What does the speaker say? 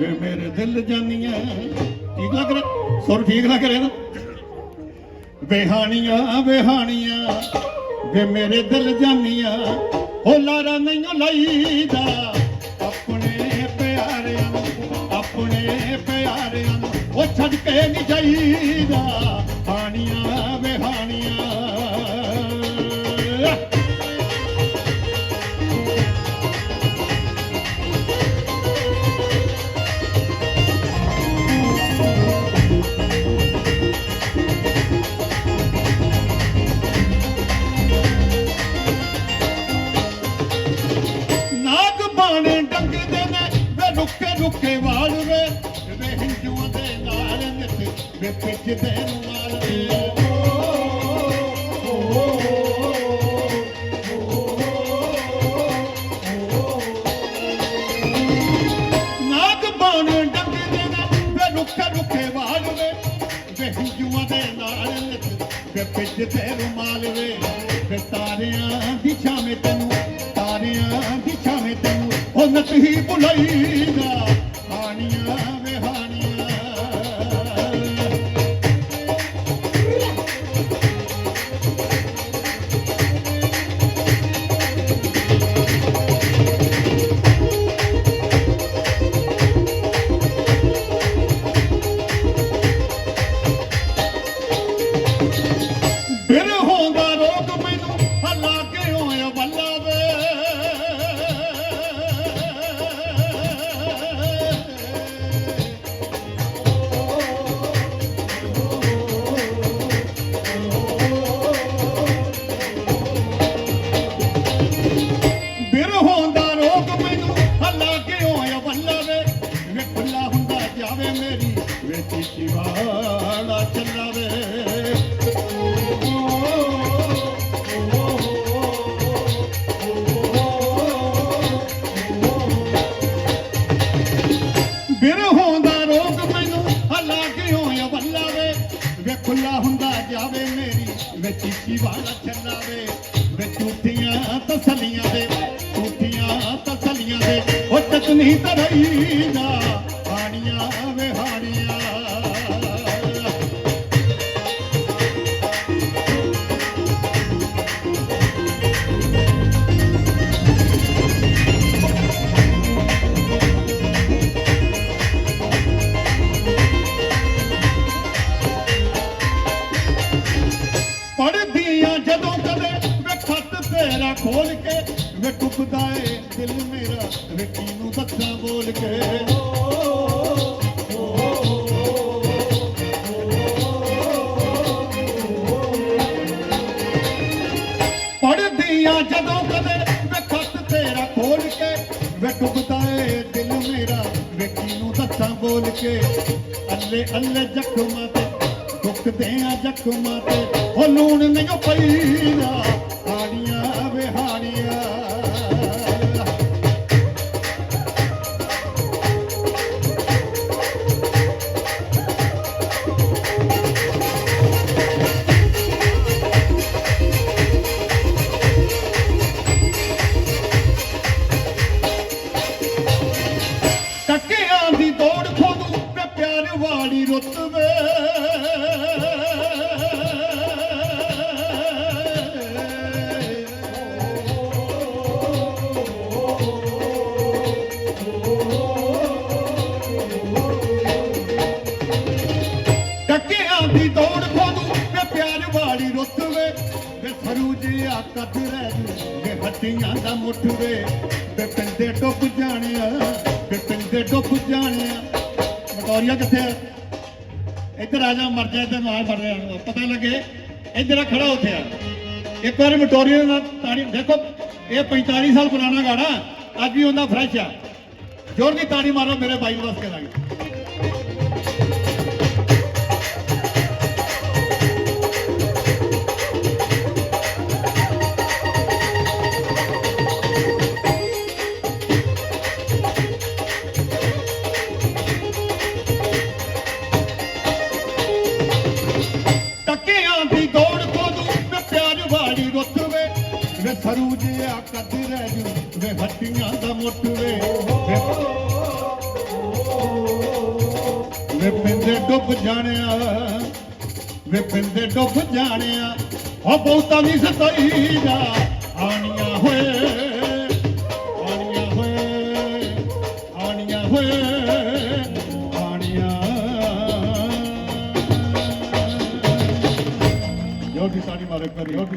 ਵੇ ਮੇਰੇ ਦਿਲ ਜਾਨੀਆਂ। ਠੀਕ ਲੱਗ ਰਿਹਾ ਸੁਰ ਠੀਕ ਲੱਗ ਰਿਹਾ ਨਾ? ਵਿਹਾਣੀਆਂ ਵਿਹਾਣੀਆਂ, ਵੇ ਮੇਰੇ ਦਿਲ ਜਾਨੀਆਂ। ਹੋ ਲਾਰਾ ਨਹੀਂ ਲਈਦਾ। ਆਪਣੇ ਪਿਆਰਿਆਂ ਨੂੰ, ਆਪਣੇ ਪਿਆਰਿਆਂ ਨੂੰ ਉਹ ਛੱਡ ਕੇ ਨਹੀਂ ਜਾਈਦਾ। ਰੁੱਕੇ ਰੁੱਕੇ ਵਾਲ ਵੇ ਵੇ ਹਿੰਦੂਆਂ ਦੇ ਨਾਲ ਨਿਤ ਵੇ। ਪਿੱਛੇ ਦੇ ਰੁਮਾਲ ਵੇ ਨਾਗ ਬਾਣੇ ਡੰਗਦੇ ਨੇ ਤਾਰਿਆਂ ਦੀ ਛਾਵੇਂ ਤੈਨੂੰ, ਤਾਰਿਆਂ ਦੀ ਛਾਵੇਂ ਤੈਨੂੰ, ਉਹ ਨਤ ਹੀ ਵੇ ਚੀਚੀ ਵਾਲਾ ਚੱਲਾਵੇ। ਬਿਰ ਹੋਂਦਾ ਰੋਗ ਮੈਨੂੰ ਹਲਾ ਵੇ ਖੁੱਲਾ ਹੁੰਦਾ ਜਾਵੇ ਮੇਰੀ ਵੇ ਚੀਚੀ ਵਾਲਾ ਚੱਲਾਵੇ। ਵੇ ਝੂਠੀਆਂ ਤਸਲੀਆਂ ਦੇ ਝੂਠੀਆਂ ਤਸਲੀਆਂ ਦੇ। ਉਹ ਤੱਕ ਨਹੀਂ ਤਰਈਦਾ ਹਾਣੀਆਂ ਖੋਲ ਕੇ ਵੇ ਟੁੱਟਦਾ ਏ ਦਿਲ ਮੇਰਾ, ਵੇ ਕਿਨੂੰ ਦੱਸਾਂ ਬੋਲ ਕੇ? ਪੜਦੀਆਂ ਜਦੋਂ ਕਦੇ ਵੇ ਖੱਤ ਤੇਰਾ ਖੋਲ ਕੇ, ਵੇ ਟੁੱਟਦਾ ਏ ਦਿਲ ਮੇਰਾ, ਵੇ ਕਿਨੂੰ ਦੱਸਾਂ ਬੋਲ ਕੇ? ਅੱਲੇ ਅੱਲੇ ਜ਼ਖਮਾਂ ਤੇ ਦੁਖਦੇ ਆ ਜ਼ਖਮਾਂ ਤੇ, ਉਹ ਲੂਣ ਨਹੀਂ ਪਈ। ਜਿਆ ਰਹਿ ਜੂ ਵੇ ਹੱਡੀਆਂ ਦਾ ਮੁੱਠ ਵੇ। ਵੇ ਪਿੰਡੇ ਡੁੱਬ ਜਾਣਿਆ। ਵੇ ਪਿੰਡੇ ਡੁੱਬ ਜਾਣਿਆ। ਮਟੋਰੀਆ ਕਿੱਥੇ ਆ? ਇੱਧਰ ਆ ਜਾ, ਮਰ ਜਾ ਤੇ ਨਾਲ ਮਰ ਰਿਹਾ ਪਤਾ ਲੱਗੇ, ਇੱਧਰ ਆ, ਖੜਾ ਉੱਥੇ ਆ। ਇੱਕ ਵਾਰ ਮਟੋਰੀਆ ਦਾ ਤਾੜੀ ਦੇਖੋ, ਇਹ 45 ਸਾਲ ਪੁਰਾਣਾ ਗਾਣਾ। ਅੱਜ ਵੀ ਉਹਦਾ ਫਰੈਸ਼ ਆ। ਜੋਰ ਦੀ ਤਾੜੀ ਮਾਰੋ, ਮੇਰੇ ਬਾਈ ਕੇ ਲਾਗੇ ਰੁੱਤ ਵੇ ਵੇ ਸਰੂ ਜਿਆ ਕੱਦ ਰਹਿ ਜੂ ਵੇ ਹੱਟੀਆਂ ਦਾ ਮੁੱਠ ਵੇ ਵੇ ਪਿੰਦੇ ਡੁੱਬ ਜਾਣਿਆ ਵੇ ਪਿੰਦੇ ਡੁੱਬ ਜਾਣਿਆ, ਉਹ ਬਹੁਤਾ ਵੀ ਸਤਾਈ ਜਾ ਆਣੀਆਂ ਹੋਏ ਆਣੀਆਂ ਹੋਏ ਆਣੀਆਂ ਹੋਏ, ਆਣੀਆਂ। ਜੋ ਕਿ ਸਾਡੀ ਮਾਰੇ ਕਰੀ